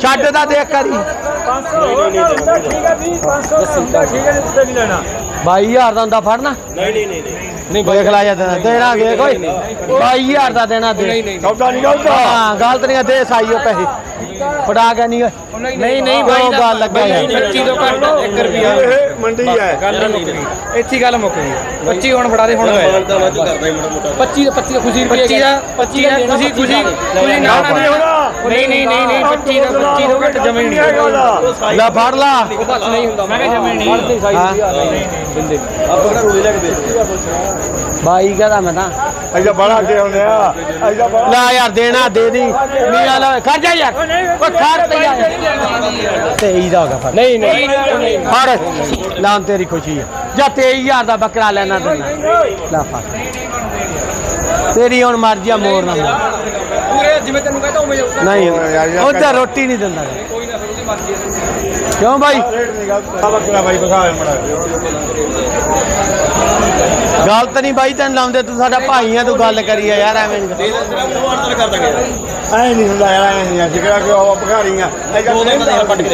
ਛੱਡ ਦਾ ਦੇਖ ਕਰੀ 500 ਹੋਰ ਨਾ ਹੁੰਦਾ ਠੀਕ ਹੈ 20 500 ਦਾ ਹੁੰਦਾ ਠੀਕ ਹੈ ਉੱਤੇ ਨਹੀਂ ਲੈਣਾ 22000 ਦਾ ਹੁੰਦਾ ਫੜਨਾ? ਨਹੀਂ ਨਹੀਂ ਨਹੀਂ ਨਹੀਂ ਦੇਖ ਲੈ ਜਾ ਦੇਣਾ ਦੇਣਾ ਦੇਖ ਓਏ 22000 ਦਾ ਦੇਣਾ ਦੇ। ਸੌਦਾ ਨਹੀਂ ਗਲਦਾ ਹਾਂ ਗਲਤ ਨਹੀਂ ਦੇ ਸਾਈਓ ਪੈਸੇ। ਫੜਾ ਗਿਆ ਨਹੀਂ ਓਏ। ਨਹੀਂ ਨਹੀਂ ਉਹ ਗੱਲ ਲੱਗਾ ਯਾਰ 25 ਤੋਂ ਘੱਟ 1 ਰੁਪਿਆ ਇਹ ਮੰਡੀ ਹੈ। ਗੱਲ ਮੁੱਕ ਗਈ। ਇੱਥੇ ਗੱਲ ਮੁੱਕ ਗਈ। 25 ਹੁਣ ਫੜਾ ਦੇ ਹੁਣ ਮਾਨਤਾ ਵਾਜ ਕਰਦਾ ਹੀ ਮਾੜਾ ਮੋਟਾ 25 ਦਾ 25 ਦਾ ਖੁਸ਼ੀ 25 ਦਾ 25 ਦਾ ਖੁਸ਼ੀ ਖੁਸ਼ੀ ਖੁਸ਼ੀ ਨਾ ਨਾ ਨਹੀਂ ਨਹੀਂ ਨਹੀਂ ਨਹੀਂ 25 ਦਾ 25 ਤੋਂ ਘੱਟ ਜਮੇ ਨਹੀਂ ਲੈ ਫੜ ਲਾ। ਬਸ ਨਹੀਂ ਹੁੰਦਾ ਮੈਂ ਕਿਹਾ ਜਮੇ ਨਹੀਂ। ਆਪਾਂ ਕਿਹੜਾ ਰੋਜ਼ ਲੈ ਕੇ ਦੇ ਬਾਈ ਕਹਦਾ ਮੈਂ ਤਾਂ? ਐਜਾ ਬੜਾ ਅੱਗੇ ਹੁੰਦੇ ਆ। ਬੜਾ ਲੈ ਯਾਰ ਦੇਣਾ ਦੇ ਦੀ। ਮੀਆਂ ਲੈ ਖੜ ਜਾ ਯਾਰ। ਓ ਖੜ ਤੇ ਯਾਰ। ਤੇਈ ਦਾ ਹੋਗਾ ਫੜ। ਨਹੀਂ ਨਹੀਂ। ਫੜ। ਲਾਂ ਤੇਰੀ ਖੁਸ਼ੀ ਹੈ ਜਾਂ 23000 ਦਾ ਬੱਕਰਾ ਲੈਣਾ ਦੇਣਾ ਲੈ ਫੜ। ਤੇਰੀ ਹੁਣ ਮਰਜ਼ੀ ਆ ਮੋੜ ਨਾ ਪੂਰੇ ਜਿਵੇਂ ਤੈਨੂੰ ਕਹਤਾ ਉਵੇਂ ਜਾਊਗਾ। ਨਹੀਂ ਯਾਰ, ਯਾਰ, ਉਹ ਤਾਂ ਰੋਟੀ ਨਹੀਂ ਦਿੰਦਾ। ਕੋਈ ਨਾ ਫਿਰ ਉਹਦੀ ਮਰਜ਼ੀ ਹੈ ਕਿਉਂ ਬਾਈ? ਰੇਟ ਨਹੀਂ ਬੱਕਰਾ ਬਾਈ ਬਖਾਵੇ ਮੜਾ। ਗਲਤ ਨਹੀਂ ਬਾਈ ਤੈਨੂੰ ਲਾਉਂਦੇ ਤੂੰ ਸਾਡਾ ਭਾਈ ਆ ਤੂੰ ਗੱਲ ਕਰੀ ਆ ਯਾਰ ਐਵੇਂ ਨਹੀਂ ਐ ਨਹੀਂ ਹੁੰਦਾ ਯਾਰ ਐ ਨਹੀਂ ਅਸੀਂ ਕਿਹੜਾ ਕਿ ਉਹ ਦੋ ਦਾ ਪੱਟ ਕੇ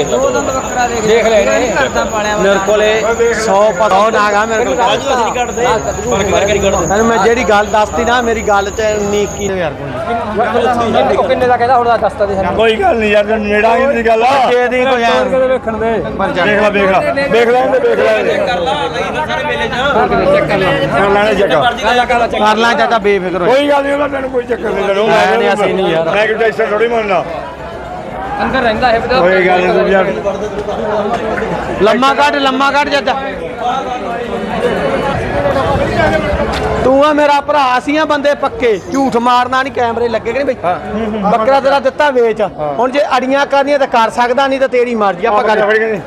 ਦੇਖ ਲੈ। ਇਹਨੇ ਮੇਰੇ ਕੋਲੇ 100 ਪਤਾ ਨਾਗਾ ਮੇਰੇ ਕੋਲ। ਅਸੀਂ ਨਹੀਂ ਕੱਢਦੇ। ਫ਼ਰਕ ਕਰਕੇ ਨਹੀਂ ਕੱਢਦੇ। ਤੈਨੂੰ ਮੈਂ ਜਿਹੜੀ ਗੱਲ ਦੱਸਤੀ ਨਾ ਮੇਰੀ ਗੱਲ ਚ 19 21000 ਕੋਈ। ਉਹ ਕਿੰਨੇ ਦਾ ਕਹਿੰਦਾ ਹੁਣ ਦਾ ਦੱਸਤਾ ਦੇ ਸਾਨੂੰ। ਕੋਈ ਗੱਲ ਨਹੀਂ ਯਾਰ ਜੇ ਨੇੜਾ ਹੀ ਨਹੀਂ ਗੱਲ ਦੇ ਦੀ ਕੋਈ ਯਾਰ ਵੇਖਣ ਦੇ? ਦੇਖ ਲੈ ਦੇਖ ਲੈ। ਦੇਖ ਲੈ ਇਹਦੇ ਦੇਖ ਲੈ ਇਹਦੇ। ਚੈੱਕ ਕਰ ਲਾ ਕਰ ਲੈਣੇ ਚੱਕ ਕਰ ਲਾਂ ਚਾਚਾ ਬੇਫਿਕਰ ਹੋ ਕੋਈ ਗੱਲ ਨਹੀਂ ਉਹਦਾ ਤੈਨੂੰ ਕੋਈ ਚੱਕਰ ਨਹੀਂ ਲੜੋ ਮੈਂ ਨਹੀਂ, ਅਸੀਂ ਨਹੀਂ ਯਾਰ। ਮੈਂ ਕਿਹਾ ਟੈਸਟ ਥੋੜੀ ਮੰਨਣਾ ਅੰਦਰ ਰਹਿੰਦਾ ਹੈ ਪਤਾ ਕੋਈ ਗੱਲ ਨਹੀਂ ਯਾਰ ਲੰਮਾ ਕੱਢ ਲੰਮਾ ਕੱਢ ਚਾਚਾ। ਤੂੰ ਆ ਮੇਰਾ ਭਰਾ ਅਸੀਂ ਆ ਬੰਦੇ ਪੱਕੇ। ਝੂਠ ਮਾਰਨਾ ਨਹੀਂ ਕੈਮਰੇ ਲੱਗੇ ਕਿ ਨਹੀਂ ਬਈ? ਬੱਕਰਾ ਤੇਰਾ ਦਿੱਤਾ ਵੇਚ। ਹੁਣ ਜੇ ਅੜੀਆਂ ਕਰਨੀਆਂ ਤਾਂ ਕਰ ਸਕਦਾ ਨਹੀਂ ਤਾਂ ਤੇਰੀ ਮਰਜ਼ੀ ਆਪਾਂ ਕਰ।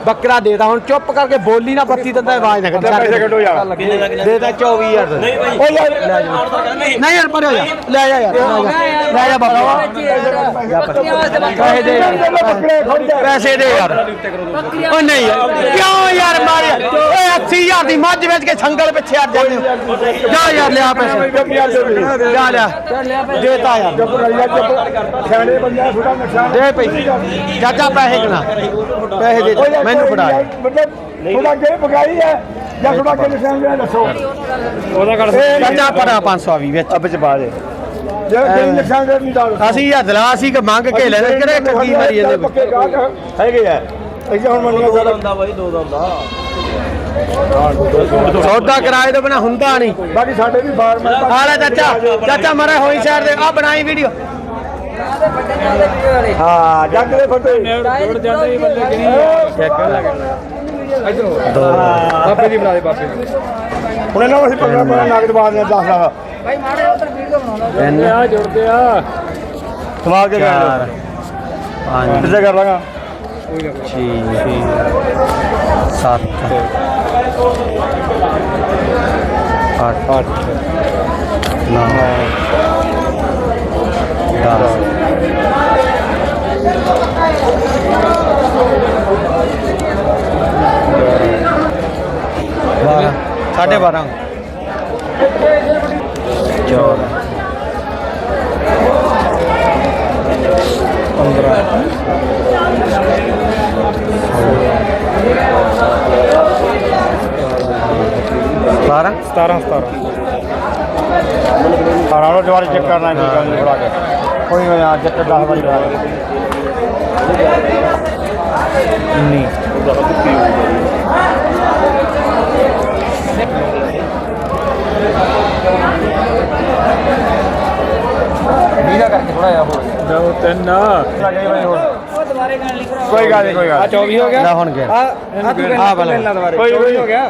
ਬੱਕਰਾ ਦੇਦਾ ਹੁਣ ਚੁੱਪ ਕਰਕੇ ਬੋਲੀ ਨਾ ਬੱਤੀ ਦਿੰਦਾ ਆਵਾਜ਼ ਨਾ ਕੱਢ। ਪੈਸੇ ਕੱਢੋ ਯਾਰ। ਦੇਦਾ 24000 ਦਾ ਨਹੀਂ ਓ ਯਾਰ ਲੈ ਜਾ ਨਹੀਂ ਯਾਰ ਪਰੇ ਜਾ। ਲੈ ਜਾ ਯਾਰ ਲੈ ਜਾ। ਬਾਬਾ। ਪੈਸੇ ਦੇ। ਯਾਰ। ਪੈਸੇ ਦੇ ਯਾਰ। ਓ ਨਹੀਂ ਯਾਰ 30000 ਦੀ ਮੱਝ ਵੇਚ ਕੇ ਛੰਗਲ ਪਿੱਛੇ ਅੜ ਜਾਂਦੇ ਹੋ। ਜਾ ਯਾਰ ਲਿਆ ਪੈਸੇ। ਜਾ ਲਿਆ। ਦੇਤਾ ਯਾਰ। ਸਿਆਣੇ ਬੰਦਾ ਥੋੜਾ ਨਕਸ਼ਾ ਦੇ ਪਈ ਚਾਚਾ ਪੈਸੇ ਗਣਾ ਪੈਸੇ ਦੇ ਮੈਨੂੰ ਫੜਾ। ਥੋੜਾ ਜੇ ਬਗਾਈ ਹੈ ਜਾਂ ਥੋੜਾ ਕੇ ਨਿਸ਼ਾਨ ਲਿਆ ਦੱਸੋ ਉਹਦਾ ਕਰ ਚਾਚਾ ਪੜਾ 500 ਵੀ ਵਿੱਚ। ਵਿੱਚ ਪਾ ਦੇ ਅਸੀਂ ਹਦਲਾ ਸੀ ਕਿ ਮੰਗ ਕੇ ਲੈ ਕਿਹੜੇ ਠੱਗੀ ਮਾਰੀ ਜਾਂਦੇ ਹੈਗੇ ਆ। ਇਹ ਹੁਣ ਮੰਨਿਆ ਜ਼ਿਆਦਾ ਬਾਈ ਦੋ ਦਾ ਸੌਦਾ ਕਿਰਾਏ ਤੋਂ ਬਿਨਾ ਹੁੰਦਾ ਨਹੀਂ। ਬਾਕੀ ਸਾਡੇ ਵੀ ਬਾਰ ਆ ਲੈ ਚਾਚਾ ਚਾਚਾ ਮਰੇ ਹੋਈ ਸਾਈਡ ਦੇ ਆ ਬਣਾਈ ਵੀਡੀਓ ਹਾਂ ਜੱਗ ਦੇ ਫੱਟੇ। ਜੁੜ ਜਾਂਦੇ ਹੀ। ਬੰਦੇ ਗਿਣੀ ਬਾਬੇ ਦੀ ਬਣਾ ਦੇ। ਬਾਬੇ ਹੁਣ ਇਹਨਾਂ ਨੂੰ ਅਸੀਂ ਪੰਗਾ ਪਾਣਾ ਨਗਦ ਬਾਦ ਨੇ 10 ਲੱਖ ਤਿੰਨ ਆ ਜੁੜਦੇ ਆ ਸਵਾਲ ਕੇ ਚਾਰ ਪੰਜ। ਕਿੱਥੇ ਕਰ ਲਾਂਗਾ? ਛੇ ਸੱਤ ਅੱਠ ਅੱਠ ਨੌ ਦਸ ਬਾਰਾਂ ਸਾਢੇ ਬਾਰਾਂ ਚੌਦਾਂ ਪੰਦਰਾਂ ਬਾਰਾਂ 17 17 ਸਾਰਾ ਨੂੰ ਦੁਬਾਰਾ ਚੈੱਕ ਕਰਨਾ ਹੈ ਕੋਈ ਗੱਲ ਨਹੀਂ ਥੋੜਾ ਕੇ ਕੋਈ ਨਾ ਯਾਰ ਚੈੱਕ 10 ਵਾਰੀ ਕਰਾ ਦੇ ਉੱਨੀ ਵੀਰਾ ਕਰਕੇ ਥੋੜਾ ਜਿਹਾ ਹੋਰ ਦੋ ਤਿੰਨ ਕੋਈ ਗੱਲ ਨਹੀਂ ਕੋਈ ਗੱਲ ਆ 24 ਹੋ ਗਿਆ? ਲੈ ਹੁਣ ਗਿਆ ਆ ਆ ਤੂੰ ਆ ਭਲਾ। ਦੁਬਾਰੇ। ਕੋਈ 24 ਹੋ ਗਿਆ?